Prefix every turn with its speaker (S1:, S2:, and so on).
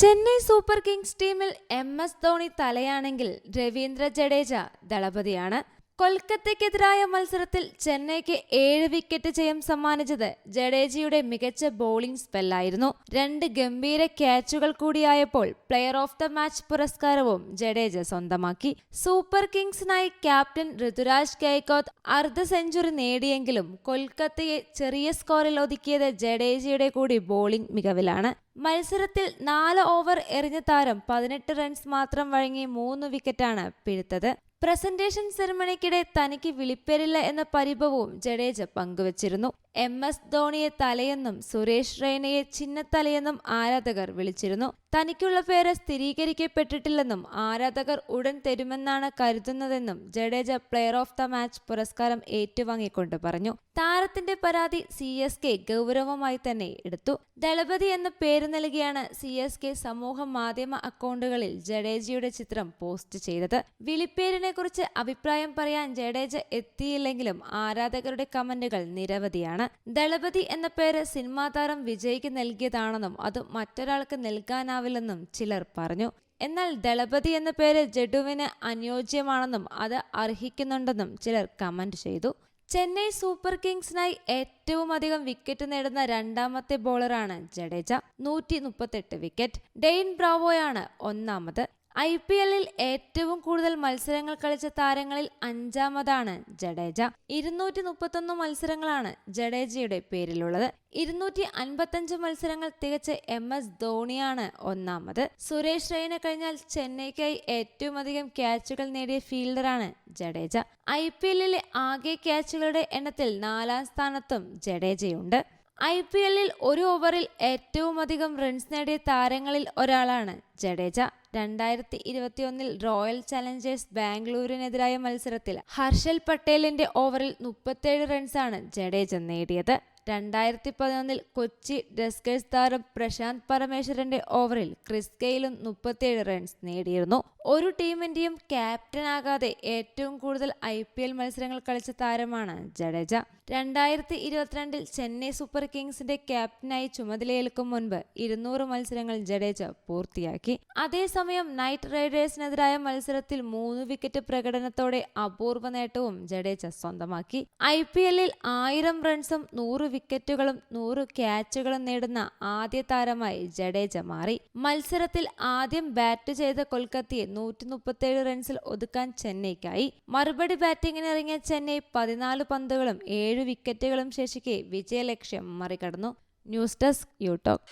S1: Chennai super kings ടീമിൽ M S Dhoni തലയാണെങ്കിൽ രവീന്ദ്ര ജഡേജ ദളപതിയാണ്. കൊൽക്കത്തയ്ക്കെതിരായ മത്സരത്തിൽ ചെന്നൈക്ക് ഏഴ് വിക്കറ്റ് ജയം സമ്മാനിച്ചത് ജഡേജയുടെ മികച്ച ബോളിംഗ് സ്പെല്ലായിരുന്നു. രണ്ട് ഗംഭീര ക്യാച്ചുകൾ കൂടിയായപ്പോൾ പ്ലെയർ ഓഫ് ദ മാച്ച് പുരസ്കാരവും ജഡേജ സ്വന്തമാക്കി. സൂപ്പർ കിങ്സിനായി ക്യാപ്റ്റൻ ഋതുരാജ് ഗൈക്കോത്ത് അർദ്ധ സെഞ്ചുറി നേടിയെങ്കിലും കൊൽക്കത്തയെ ചെറിയ സ്കോറിൽ ഒതുക്കിയത് ജഡേജയുടെ കൂടി ബോളിംഗ് മികവിലാണ്. മത്സരത്തിൽ നാല് ഓവർ എറിഞ്ഞ താരം പതിനെട്ട് റൺസ് മാത്രം വഴങ്ങി മൂന്ന് വിക്കറ്റാണ് പിഴുത്തത്. പ്രസന്റേഷൻ സെറമണിക്കിടെ തനിക്ക് വിളിപ്പേരില്ല എന്ന പരിഭവവും ജഡേജ പങ്കുവച്ചിരുന്നു. എം എസ് ധോണിയെ തലയെന്നും സുരേഷ് റെയ്നയെ ചിന്നത്തലയെന്നും ആരാധകർ വിളിച്ചിരുന്നു. തനിക്കുള്ള പേര് സ്ഥിരീകരിക്കപ്പെട്ടിട്ടില്ലെന്നും ആരാധകർ ഉടൻ തരുമെന്നാണ് കരുതുന്നതെന്നും Jadeja player of the match പുരസ്കാരം ഏറ്റുവാങ്ങിക്കൊണ്ട് പറഞ്ഞു. താരത്തിന്റെ പരാതി സി എസ് കെ ഗൗരവമായി തന്നെ എടുത്തു. ദളപതി എന്ന പേര് നൽകിയാണ് സി എസ് കെ സമൂഹ മാധ്യമ അക്കൗണ്ടുകളിൽ ജഡേജയുടെ ചിത്രം പോസ്റ്റ് ചെയ്തത്. വിളിപ്പേരിനെ കുറിച്ച് അഭിപ്രായം പറയാൻ ജഡേജ എത്തിയില്ലെങ്കിലും ആരാധകരുടെ കമന്റുകൾ നിരവധിയാണ്. ദളപതി എന്ന പേര് സിനിമാ താരം വിജയ്ക്ക് നൽകിയതാണെന്നും അത് മറ്റൊരാൾക്ക് നൽകാനാവില്ലെന്നും ചിലർ പറഞ്ഞു. എന്നാൽ ദളപതി എന്ന പേര് ജഡുവിന് അനുയോജ്യമാണെന്നും അത് അർഹിക്കുന്നുണ്ടെന്നും ചിലർ കമന്റ് ചെയ്തു. ചെന്നൈ സൂപ്പർ കിങ്സിനായി ഏറ്റവും അധികം വിക്കറ്റ് നേടുന്ന രണ്ടാമത്തെ ബോളറാണ് ജഡേജ. നൂറ്റി മുപ്പത്തെട്ട് വിക്കറ്റ്. ഡെയിൻ ബ്രാവോയാണ് ഒന്നാമത്. ഐ പി എല്ലിൽ ഏറ്റവും കൂടുതൽ മത്സരങ്ങൾ കളിച്ച താരങ്ങളിൽ അഞ്ചാമതാണ് ജഡേജ. ഇരുന്നൂറ്റി മുപ്പത്തൊന്ന് മത്സരങ്ങളാണ് ജഡേജയുടെ പേരിലുള്ളത്. ഇരുന്നൂറ്റി അൻപത്തഞ്ച് മത്സരങ്ങൾ തികച്ച എം എസ് ധോണിയാണ് ഒന്നാമത്. സുരേഷ് റെയ്ന കഴിഞ്ഞാൽ ചെന്നൈക്കായി ഏറ്റവും അധികം ക്യാച്ചുകൾ നേടിയ ഫീൽഡറാണ് ജഡേജ. ഐ പി എല്ലിലെ ആകെ ക്യാച്ചുകളുടെ എണ്ണത്തിൽ നാലാം സ്ഥാനത്തും ജഡേജയുണ്ട്. ഐ പി എല്ലിൽ ഒരു ഓവറിൽ ഏറ്റവും അധികം റൺസ് നേടിയ താരങ്ങളിൽ ഒരാളാണ് ജഡേജ. രണ്ടായിരത്തി ഇരുപത്തിയൊന്നിൽ റോയൽ ചലഞ്ചേഴ്സ് ബാംഗ്ലൂരിനെതിരായ മത്സരത്തിൽ ഹർഷൽ പട്ടേലിന്റെ ഓവറിൽ മുപ്പത്തേഴ് റൺസാണ് ജഡേജ നേടിയത്. രണ്ടായിരത്തി പതിനൊന്നിൽ കൊച്ചി ഡെസ്കേഴ്സ് താരം പ്രശാന്ത് പരമേശ്വരന്റെ ഓവറിൽ ക്രിസ് ഗെയിലും മുപ്പത്തിയേഴ് റൺസ് നേടിയിരുന്നു. ഒരു ടീമിന്റെയും ക്യാപ്റ്റനാകാതെ ഏറ്റവും കൂടുതൽ ഐ പി എൽ മത്സരങ്ങൾ കളിച്ച താരമാണ് ജഡേജ. രണ്ടായിരത്തി ഇരുപത്തിരണ്ടിൽ ചെന്നൈ സൂപ്പർ കിങ്സിന്റെ ക്യാപ്റ്റനായി ചുമതലയേൽക്കും മുൻപ് ഇരുന്നൂറ് മത്സരങ്ങൾ ജഡേജ പൂർത്തിയാക്കി. അതേസമയം നൈറ്റ് റൈഡേഴ്സിനെതിരായ മത്സരത്തിൽ മൂന്ന് വിക്കറ്റ് പ്രകടനത്തോടെ അപൂർവ നേട്ടവും ജഡേജ സ്വന്തമാക്കി. ഐ പി എല്ലിൽ ആയിരം റൺസും നൂറ് വിക്കറ്റുകളും നൂറ് ക്യാച്ചുകളും നേടുന്ന ആദ്യ താരമായി ജഡേജ മാറി. മത്സരത്തിൽ ആദ്യം ബാറ്റ് ചെയ്ത കൊൽക്കത്തയെ നൂറ്റി മുപ്പത്തേഴ് റൺസിൽ ഒതുക്കാൻ ചെന്നൈക്കായി. മറുപടി ബാറ്റിംഗിനിറങ്ങിയ ചെന്നൈ പതിനാല് പന്തുകളും ഏഴ് വിക്കറ്റുകളും ശേഷിക്കെ വിജയലക്ഷ്യം മറികടന്നു. News desk യൂടോക്ക്